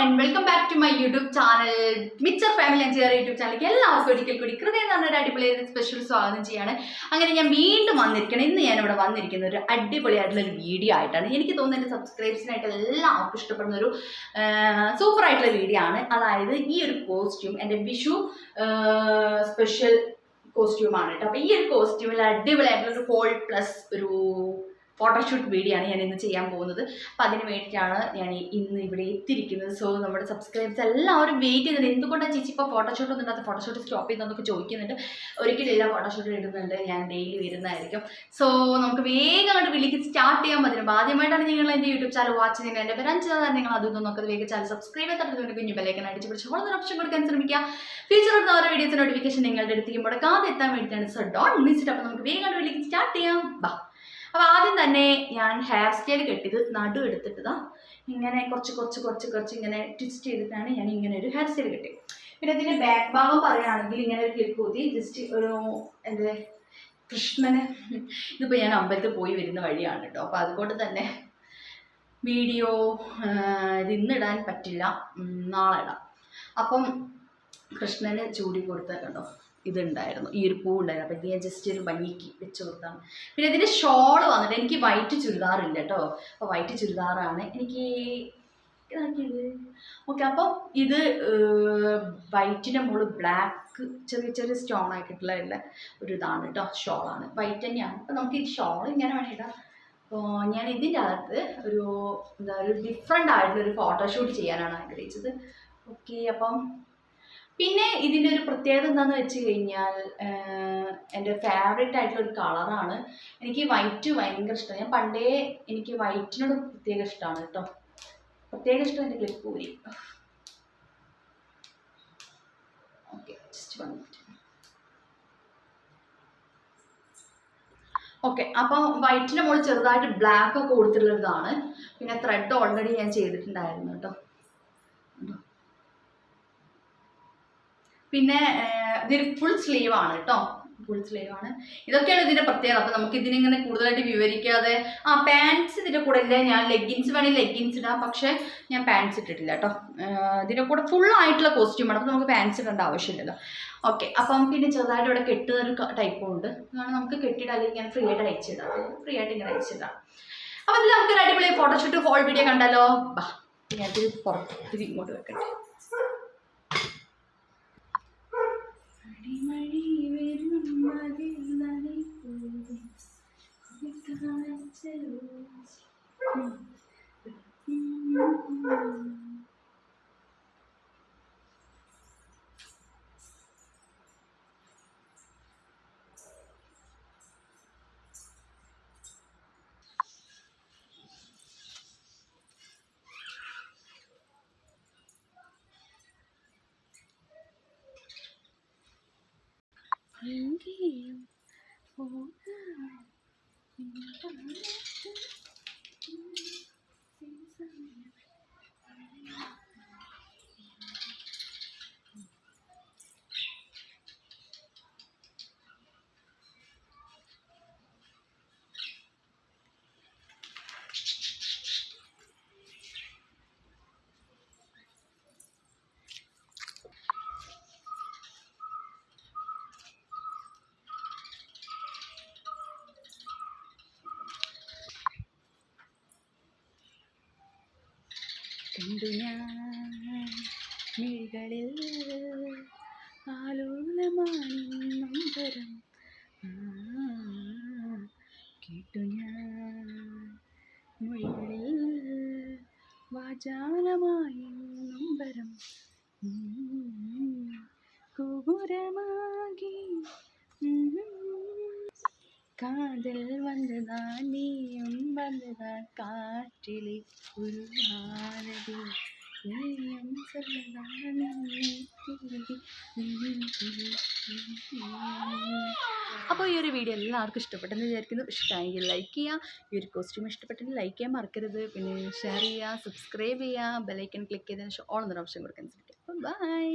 And welcome back to my YouTube channel mixture family engineer YouTube ചാനലിലേക്ക് എല്ലാവർക്കും ഒരിക്കൽ കൂടി ഹൃദയം എന്ന് പറഞ്ഞൊരു അടിപൊളി സ്പെഷ്യൽ സ്വാഗതം ചെയ്യാണ്. അങ്ങനെ ഞാൻ വീണ്ടും വന്നിരിക്കണം. ഇന്ന് ഞാൻ ഇവിടെ വന്നിരിക്കുന്ന ഒരു അടിപൊളിയായിട്ടുള്ള ഒരു വീഡിയോ ആയിട്ടാണ്. എനിക്ക് തോന്നുന്നത് എന്റെ സബ്സ്ക്രൈബ്സിനായിട്ട് എല്ലാവർക്കും ഇഷ്ടപ്പെടുന്ന ഒരു സൂപ്പർ ആയിട്ടുള്ള വീഡിയോ ആണ്. അതായത് ഈ ഒരു കോസ്റ്റ്യൂം എന്റെ വിഷു സ്പെഷ്യൽ കോസ്റ്റ്യൂമാണ് കേട്ടോ. അപ്പോൾ ഈ ഒരു കോസ്റ്റ്യൂമിൽ അടിപൊളിയായിട്ടുള്ള ഒരു ഹോൾ പ്ലസ് ഒരു ഫോട്ടോഷൂട്ട് വീഡിയോ ആണ് ഞാൻ ഇന്ന് ചെയ്യാൻ പോകുന്നത്. അപ്പം അതിന് വേണ്ടിയിട്ടാണ് ഞാൻ ഇന്ന് ഇവിടെ എത്തിയിരിക്കുന്നത്. സോ നമ്മുടെ സബ്സ്ക്രൈബേഴ്സ് എല്ലാവരും വെയിറ്റ് ചെയ്യുന്നത് എന്തുകൊണ്ടാണ് ചേച്ചി ഇപ്പോൾ ഫോട്ടോഷൂട്ട് ഒന്നും ഫോട്ടോഷൂട്ട് സ്റ്റോപ്പ് ചെയ്യുന്നതൊക്കെ ചോദിക്കുന്നുണ്ട്. ഒരിക്കലും എല്ലാ ഫോട്ടോഷൂട്ട് ഇടുന്നുണ്ട് ഞാൻ ഡെയിലി വരുന്നതായിരിക്കും. സോ നമുക്ക് വേഗം അങ്ങോട്ട് വിളിക്ക് സ്റ്റാർട്ട് ചെയ്യാൻ പറ്റും. ആദ്യമായിട്ടാണ് നിങ്ങൾ എന്റെ യൂട്യൂബ് ചാനൽ വാച്ച് ചെയ്യുന്നത്. എന്റെ തന്നെ നിങ്ങൾ അതൊന്നും നോക്കുന്നത് വേഗം ചാനൽ സബ്സ്ക്രൈബ് ചെയ്തിട്ടുണ്ട് കുഞ്ഞു ബെല്ലേക്കൻ അടിച്ച് പിടിച്ച് ഓരോ ഓപ്ഷൻ കൊടുക്കാൻ ശ്രമിക്കുക. വരുന്ന ഓരോ വീഡിയോസ് നോട്ടിഫിക്കേഷൻ നിങ്ങളുടെ അടുത്തേക്ക് മുടക്കാതെ എത്താൻ വേണ്ടിയിട്ടാണ്. സോ ഡോണ്ട് മിസ് ഇറ്റ് അപ്പോൾ നമുക്ക് വേഗം വിളിക്ക് സ്റ്റാർട്ട് ചെയ്യാം. ബാ അപ്പോൾ ആദ്യം തന്നെ ഞാൻ ഹെയർ സ്റ്റൈൽ കെട്ടിയത് നടു എടുത്തിട്ടതാ. ഇങ്ങനെ കുറച്ച് കുറച്ച് കുറച്ച് കുറച്ച് ഇങ്ങനെ ട്വിസ്റ്റ് ചെയ്തിട്ടാണ് ഞാൻ ഇങ്ങനെ ഒരു ഹെയർ സ്റ്റൈൽ കെട്ടി പിന്നെ ഇതിന്റെ ബാക്ക് ഭാഗം പറയുകയാണെങ്കിൽ ഇങ്ങനെ ഒരു ക്ലിപ്പ് കൂതി ജസ്റ്റ് ഒരു എന്റെ കൃഷ്ണന്. ഇതിപ്പോൾ ഞാൻ അമ്പലത്തിൽ പോയി വരുന്ന വഴിയാണ് കേട്ടോ. അപ്പോൾ അതുകൊണ്ട് തന്നെ വീഡിയോ ഇന്നിടാൻ പറ്റില്ല. നാളെ ഇടാം. അപ്പം കൃഷ്ണന് ചൂടി കൊടുത്ത കണ്ടോ ഇതുണ്ടായിരുന്നു. ഈ ഒരു പൂ ഉണ്ടായിരുന്നു അപ്പം ഞാൻ ജസ്റ്റ് ഒരു ഭംഗിക്ക് വെച്ച് കൊടുത്താണ് പിന്നെ ഇതിന്റെ ഷോൾ വന്നിട്ട് എനിക്ക് വൈറ്റ് ചുരിദാറില്ല കേട്ടോ അപ്പോൾ വൈറ്റ് ചുരിദാറാണ് എനിക്ക് ഇതാക്കിയത് ഓക്കെ അപ്പം ഇത് വൈറ്റിന്റെ മുകളിൽ ബ്ലാക്ക് ചെറിയ ചെറിയ സ്റ്റോൺ ആക്കിയിട്ടുള്ള ഒരു ഇതാണ് കേട്ടോ ഷോളാണ് വൈറ്റ് തന്നെയാണ്. അപ്പം നമുക്ക് ഈ ഷോൾ ഇങ്ങനെ വേണ്ടിയിട്ടാ അപ്പോൾ ഞാൻ ഇതിന്റെ അകത്ത് ഒരു എന്താ ഒരു ഡിഫറെന്റ് ആയിട്ടുള്ളൊരു ഫോട്ടോഷൂട്ട് ചെയ്യാനാണ് ആഗ്രഹിച്ചത്. ഓക്കെ അപ്പം പിന്നെ ഇതിന്റെ ഒരു പ്രത്യേകത എന്താണെന്ന് വെച്ച് കഴിഞ്ഞാൽ എന്റെ ഫേവറേറ്റ് ആയിട്ടുള്ള ഒരു കളറാണ് എനിക്ക് വൈറ്റ് ഭയങ്കര ഇഷ്ടമാണ് ഞാൻ പണ്ടേ എനിക്ക് വൈറ്റിനോട് പ്രത്യേക ഇഷ്ടമാണ് കേട്ടോ. പ്രത്യേക ഇഷ്ടം എന്റെ clip puri okay just one minute okay അപ്പോൾ വൈറ്റിന്റെ മുകളിൽ ചെറുതായിട്ട് ബ്ലാക്ക് ഒക്കെ കൊടുത്തിട്ടുള്ളതാണ്. പിന്നെ ത്രെഡ് ഓൾറെഡി ഞാൻ ചെയ്തിട്ടുണ്ടായിരുന്നു കേട്ടോ? പിന്നെ ഇതൊരു ഫുൾ സ്ലീവ് ആണ് കേട്ടോ ഫുൾ സ്ലീവ് ആണ്. ഇതൊക്കെയാണ് ഇതിന്റെ പ്രത്യേകത. അപ്പൊ നമുക്ക് ഇതിനിങ്ങനെ കൂടുതലായിട്ട് വിവരിക്കാതെ ആ പാൻസ് ഇതിന്റെ കൂടെ ഇല്ല. ഞാൻ ലെഗിൻസ് വേണമെങ്കിൽ ലെഗിൻസ് ഇടാം. പക്ഷെ ഞാൻ പാൻസ് ഇട്ടിട്ടില്ല കേട്ടോ ഇതിന്റെ കൂടെ ഫുൾ ആയിട്ടുള്ള കോസ്റ്റ്യൂം ആണ്. അപ്പൊ നമുക്ക് പാൻസ് ഇടേണ്ട ആവശ്യമില്ലല്ലോ. ഓക്കെ അപ്പം പിന്നെ ചെറുതായിട്ട് ഇവിടെ കെട്ടുന്ന ഒരു ടൈപ്പും ഉണ്ട്. അതാണ് നമുക്ക് കെട്ടിയിട്ട് അല്ലെങ്കിൽ ഞാൻ ഫ്രീ ആയിട്ട് അയച്ചിടാം ഫ്രീ ആയിട്ട് ഇങ്ങനെ അയച്ചിടാം അപ്പം ഇതിൽ നമുക്കൊരു അടിപൊളി ഫോട്ടോഷൂട്ട് ഹോൾ വീഡിയോ കണ്ടല്ലോ ബാ ഞാൻ ഇത് പുറത്ത് ഇങ്ങോട്ട് വെക്കട്ടെ. அடிமழி வெறும் மதி 天地有大爱，平凡人，心上人。കണ്ടു ഞാൻ മിഴികളിൽ കേട്ടു ഞാൻ മൊഴികളിൽ വാചാലമായി നമ്പരം കാതൽ വന്നതാൻ നീയും വന്നതാ നീയും സ്വന്തമാണ് നീ തിരികെ അപ്പോൾ ഈ ഒരു വീഡിയോ എല്ലാവർക്കും ഇഷ്ടപ്പെട്ടെന്ന് വിചാരിക്കുന്നു. ഇഷ്ടമായെങ്കിൽ ലൈക്ക് ചെയ്യുക ഈ ഒരു കോസ്റ്റ്യൂം ഇഷ്ടപ്പെട്ടെങ്കിൽ ലൈക്ക് ചെയ്യാൻ മറക്കരുത്. പിന്നെ ഷെയർ ചെയ്യുക സബ്സ്ക്രൈബ് ചെയ്യുക ബെലൈക്കൺ ക്ലിക്ക് ചെയ്തതിന് ശേഷം ഓൾ എന്നൊരു ഓപ്ഷൻ കൊടുക്കാൻ ശ്രമിക്കുക ബൈ